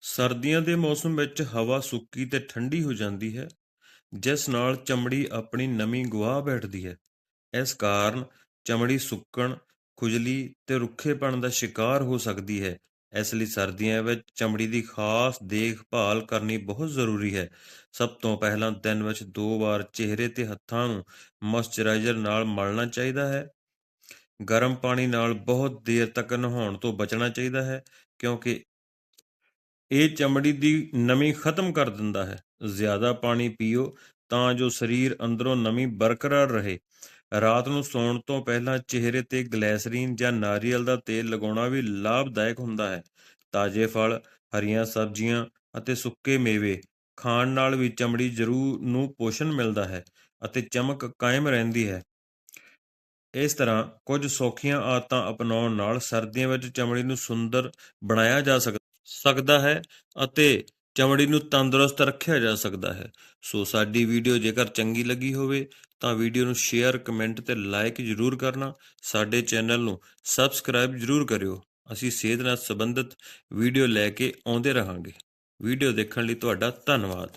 ਸਰਦੀਆਂ ਦੇ ਮੌਸਮ ਵਿੱਚ ਹਵਾ ਸੁੱਕੀ ਤੇ ਠੰਡੀ ਹੋ ਜਾਂਦੀ ਹੈ, ਜਿਸ ਨਾਲ ਚਮੜੀ ਆਪਣੀ ਨਮੀ ਗਵਾ ਬੈਠਦੀ ਹੈ। ਇਸ ਕਾਰਨ ਚਮੜੀ ਸੁੱਕਣ, ਖੁਜਲੀ ਤੇ ਰੁੱਖੇਪਣ ਦਾ ਸ਼ਿਕਾਰ ਹੋ ਸਕਦੀ ਹੈ। ਇਸ ਲਈ ਸਰਦੀਆਂ ਵਿੱਚ ਚਮੜੀ ਦੀ ਖਾਸ ਦੇਖਭਾਲ ਕਰਨੀ ਬਹੁਤ ਜ਼ਰੂਰੀ ਹੈ। ਸਭ ਤੋਂ ਪਹਿਲਾਂ ਦਿਨ ਵਿੱਚ ਦੋ ਵਾਰ ਚਿਹਰੇ ਤੇ ਹੱਥਾਂ ਨੂੰ ਮੋਇਸਚਰਾਈਜ਼ਰ ਨਾਲ ਮਲਣਾ ਚਾਹੀਦਾ ਹੈ। ਗਰਮ ਪਾਣੀ ਨਾਲ ਬਹੁਤ ਦੇਰ ਤੱਕ ਨਹਾਉਣ ਤੋਂ ਬਚਣਾ ਚਾਹੀਦਾ ਹੈ, ਕਿਉਂਕਿ ਇਹ ਚਮੜੀ ਦੀ ਨਮੀ ਖਤਮ ਕਰ ਦਿੰਦਾ ਹੈ। ਜ਼ਿਆਦਾ ਪਾਣੀ ਪੀਓ ਤਾਂ ਜੋ ਸਰੀਰ ਅੰਦਰੋਂ ਨਮੀ ਬਰਕਰਾਰ ਰਹੇ। ਰਾਤ ਨੂੰ ਸੌਣ ਤੋਂ ਪਹਿਲਾਂ ਚਿਹਰੇ ਤੇ ਗਲੈਸਰੀਨ ਜਾਂ ਨਾਰੀਅਲ ਦਾ ਤੇਲ ਲਗਾਉਣਾ ਵੀ ਲਾਭਦਾਇਕ ਹੁੰਦਾ ਹੈ। ਤਾਜ਼ੇ ਫਲ, ਹਰੀਆਂ ਸਬਜ਼ੀਆਂ ਅਤੇ ਸੁੱਕੇ ਮੇਵੇ ਖਾਣ ਨਾਲ ਵੀ ਚਮੜੀ ਜ਼ਰੂਰ ਨੂੰ ਪੋਸ਼ਣ ਮਿਲਦਾ ਹੈ ਅਤੇ ਚਮਕ ਕਾਇਮ ਰਹਿੰਦੀ ਹੈ। ਇਸ ਤਰ੍ਹਾਂ ਕੁਝ ਸੌਖੀਆਂ ਆਦਤਾਂ ਅਪਣਾਉਣ ਨਾਲ ਸਰਦੀਆਂ ਵਿੱਚ ਚਮੜੀ ਨੂੰ ਸੁੰਦਰ ਬਣਾਇਆ ਜਾ ਸਕਦਾ ਸਕਦਾ ਹੈ ਅਤੇ ਚਮੜੀ ਨੂੰ ਤੰਦਰੁਸਤ ਰੱਖਿਆ ਜਾ ਸਕਦਾ ਹੈ। ਸੋ ਸਾਡੀ ਵੀਡੀਓ ਜੇਕਰ ਚੰਗੀ ਲੱਗੀ ਹੋਵੇ ਤਾਂ ਵੀਡੀਓ ਨੂੰ ਸ਼ੇਅਰ, ਕਮੈਂਟ ਤੇ ਲਾਈਕ ਜ਼ਰੂਰ ਕਰਨਾ। ਸਾਡੇ ਚੈਨਲ ਨੂੰ ਸਬਸਕ੍ਰਾਈਬ ਜ਼ਰੂਰ ਕਰਿਓ। ਅਸੀਂ ਸਿਹਤ ਨਾਲ ਸੰਬੰਧਿਤ ਵੀਡੀਓ ਲੈ ਕੇ ਆਉਂਦੇ ਰਹਾਂਗੇ। ਵੀਡੀਓ ਦੇਖਣ ਲਈ ਤੁਹਾਡਾ ਧੰਨਵਾਦ।